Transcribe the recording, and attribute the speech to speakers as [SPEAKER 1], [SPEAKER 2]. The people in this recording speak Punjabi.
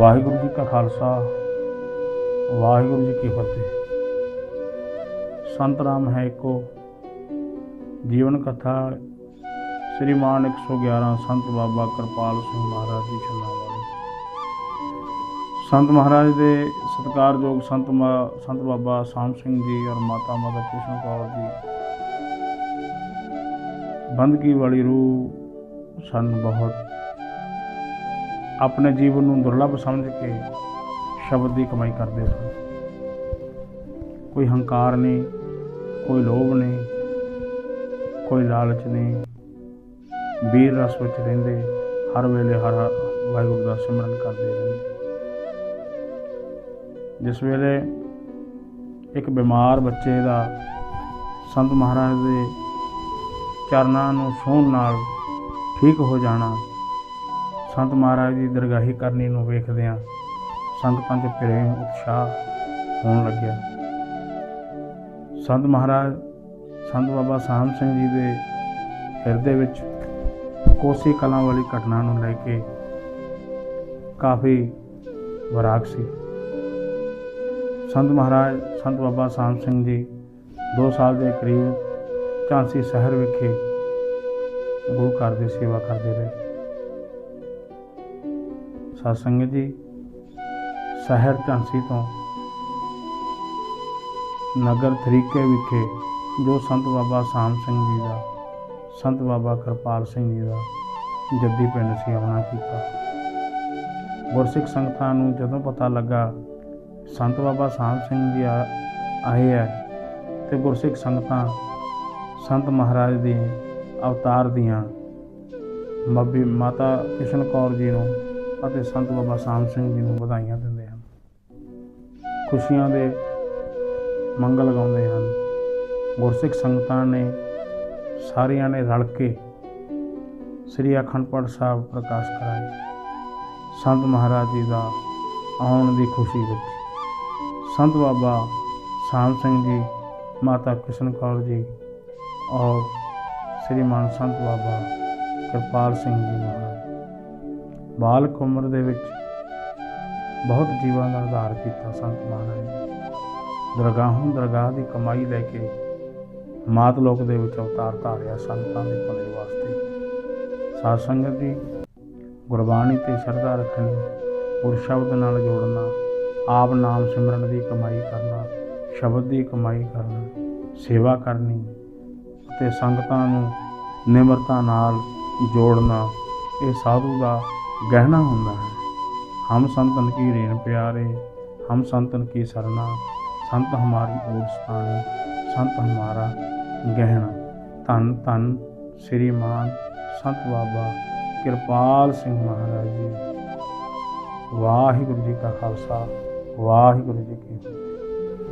[SPEAKER 1] ਵਾਹਿਗੁਰੂ ਜੀ ਕਾ ਖਾਲਸਾ, ਵਾਹਿਗੁਰੂ ਜੀ ਕੀ ਫਤਿਹ। ਸੰਤ ਰਾਮ ਹੈ ਇੱਕੋ, ਜੀਵਨ ਕਥਾ ਸ੍ਰੀਮਾਨ 111 ਸੰਤ ਬਾਬਾ ਕਿਰਪਾਲ ਸਿੰਘ ਮਹਾਰਾਜ ਜੀ ਛੰਨਾ ਸੰਤ ਮਹਾਰਾਜ ਦੇ ਸਤਿਕਾਰਯੋਗ ਸੰਤ ਮਾ- ਸੰਤ ਬਾਬਾ ਸਾਮ ਸਿੰਘ ਜੀ ਔਰ ਮਾਤਾ ਮਾਤਾ ਕ੍ਰਿਸ਼ਨ ਕੌਰ ਜੀ। ਬੰਦਗੀ ਵਾਲੀ ਰੂਹ ਸਾਨੂੰ ਬਹੁਤ ਆਪਣੇ ਜੀਵਨ ਨੂੰ ਦੁਰਲੱਭ ਸਮਝ ਕੇ ਸ਼ਬਦ ਦੀ ਕਮਾਈ ਕਰਦੇ ਸਨ। ਕੋਈ ਹੰਕਾਰ ਨਹੀਂ ਕੋਈ ਲੋਭ ਨਹੀਂ ਕੋਈ ਲਾਲਚ ਨਹੀਂ ਵੀਰ ਰਸ ਵਿੱਚ ਰਹਿੰਦੇ, ਹਰ ਵੇਲੇ ਹਰ ਵਾਹਿਗੁਰੂ ਦਾ ਸਿਮਰਨ ਕਰਦੇ ਰਹਿੰਦੇ। ਜਿਸ ਵੇਲੇ ਇੱਕ ਬਿਮਾਰ ਬੱਚੇ ਦਾ ਸੰਤ ਮਹਾਰਾਜ ਦੇ ਚਰਨਾਂ ਨੂੰ ਛੂਹਣ ਨਾਲ ਠੀਕ ਹੋ ਜਾਣਾ ਸੰਤ ਮਹਾਰਾਜ ਦੀ ਦਰਗਾਹੀ ਕਰਨੀ ਨੂੰ ਵੇਖਦਿਆਂ ਸੰਤ 'ਚ ਪ੍ਰੇਮ ਉਤਸ਼ਾਹ ਹੋਣ ਲੱਗਿਆ। ਸੰਤ ਮਹਾਰਾਜ, ਸੰਤ ਬਾਬਾ ਸਾਹਿਬ ਸਿੰਘ ਜੀ ਦੇ ਹਿਰਦੇ ਵਿੱਚ ਕੋਸੀ ਕਲਾਂ ਵਾਲੀ ਘਟਨਾ ਨੂੰ ਲੈ ਕੇ ਕਾਫੀ ਵਿਰਾਗ ਸੀ। ਸੰਤ ਮਹਾਰਾਜ, ਸੰਤ ਬਾਬਾ ਸਾਹਿਬ ਸਿੰਘ ਜੀ 2 ਸਾਲ ਦੇ ਕਰੀਬ ਝਾਂਸੀ ਸ਼ਹਿਰ ਵਿਖੇ ਗੁਰੂ ਘਰ ਦੀ ਸੇਵਾ ਕਰਦੇ ਰਹੇ। ਸਾਧ ਸੰਗਤ ਜੀ, ਸ਼ਹਿਰ ਝਾਂਸੀ ਤੋਂ ਨਗਰ ਤਰੀਕੇ ਵਿਖੇ ਜੋ ਸੰਤ ਬਾਬਾ ਸਾਮ ਸਿੰਘ ਜੀ ਦਾ, ਸੰਤ ਬਾਬਾ ਕਿਰਪਾਲ ਸਿੰਘ ਜੀ ਦਾ ਜੱਦੀ ਪਿੰਡ ਸੀ, ਆਉਣਾ ਕੀਤਾ। ਗੁਰਸਿੱਖ ਸੰਗਤਾਂ ਨੂੰ ਜਦੋਂ ਪਤਾ ਲੱਗਾ ਸੰਤ ਬਾਬਾ ਸਾਮ ਸਿੰਘ ਜੀ ਆਏ ਹੈ ਤੇ ਗੁਰਸਿੱਖ ਸੰਗਤਾਂ ਸੰਤ ਮਹਾਰਾਜ ਦੇ ਅਵਤਾਰ ਦੀਆਂ ਮੱਬੀ ਮਾਤਾ ਕਿਸ਼ਨ ਕੌਰ ਜੀ ਨੂੰ ਅਤੇ ਸੰਤ ਬਾਬਾ ਸਾਮ ਸਿੰਘ ਜੀ ਨੂੰ ਵਧਾਈਆਂ ਦਿੰਦੇ ਹਨ। ਖੁਸ਼ੀਆਂ ਦੇ ਮੰਗਲ ਗਾਉਂਦੇ ਹਨ। ਗੁਰਸਿੱਖ ਸੰਗਤਾਂ ਨੇ ਸਾਰਿਆਂ ਨੇ ਰਲ ਕੇ ਸ੍ਰੀ ਅਖੰਡ ਪਾਠ ਸਾਹਿਬ ਪ੍ਰਕਾਸ਼ ਕਰਾਏ। ਸੰਤ ਮਹਾਰਾਜ ਜੀ ਦਾ ਆਉਣ ਦੀ ਖੁਸ਼ੀ ਵਿੱਚ ਸੰਤ ਬਾਬਾ ਸਾਮ ਸਿੰਘ ਜੀ, ਮਾਤਾ ਕਿਸ਼ਨ ਕੌਰ ਜੀ ਔਰ ਸ਼੍ਰੀ ਸ੍ਰੀਮਾਨ ਸੰਤ ਬਾਬਾ ਕਿਰਪਾਲ ਸਿੰਘ ਜੀ ਮਹਾਰਾਜ। ਬਾਲਕ ਉਮਰ ਦੇ ਵਿੱਚ ਬਹੁਤ ਜੀਵਾਂ ਦਾ ਆਧਾਰ ਕੀਤਾ ਸੰਤ ਮਹਾਰਾਜ ਨੇ। ਦਰਗਾਹੋਂ ਦਰਗਾਹ ਦੀ ਕਮਾਈ ਲੈ ਕੇ ਮਾਤ ਲੋਕ ਦੇ ਵਿੱਚ ਅਵਤਾਰ ਧਾਰਿਆ ਸੰਤਾਂ ਦੇ ਭਲੇ ਵਾਸਤੇ। ਸਾਧ ਸੰਗਤ ਜੀ ਗੁਰਬਾਣੀ ਤੇ ਸ਼ਰਧਾ ਰੱਖਣੀ, ਗੁਰ ਸ਼ਬਦ ਨਾਲ ਜੋੜਨਾ, ਆਪ ਨਾਮ ਸਿਮਰਨ ਦੀ ਕਮਾਈ ਕਰਨਾ, ਸ਼ਬਦ ਦੀ ਕਮਾਈ ਕਰਨਾ, ਸੇਵਾ ਕਰਨੀ ਅਤੇ ਸੰਗਤਾਂ ਨੂੰ ਨਿਮਰਤਾ ਨਾਲ ਜੋੜਨਾ, ਇਹ ਸਾਧੂ ਦਾ ਗਹਿਣਾ ਹੁੰਦਾ ਹੈ। ਹਮ ਸੰਤਨ ਕੀ ਰੇਨ ਪਿਆਰੇ, ਹਮ ਸੰਤਨ ਕੀ ਸਰਨਾ ਸੰਤ ਹਮਾਰੀ ਓਟ ਸਥਾਨੇ ਸੰਤ ਹਮਾਰਾ ਗਹਿਣਾ। ਧੰਨ ਧੰਨ ਸ੍ਰੀਮਾਨ ਸੰਤ ਬਾਬਾ ਕਿਰਪਾਲ ਸਿੰਘ ਮਹਾਰਾਜ ਜੀ। ਵਾਹਿਗੁਰੂ ਜੀ ਕਾ ਖਾਲਸਾ, ਵਾਹਿਗੁਰੂ ਜੀ ਕੀ ਫਤਿਹ।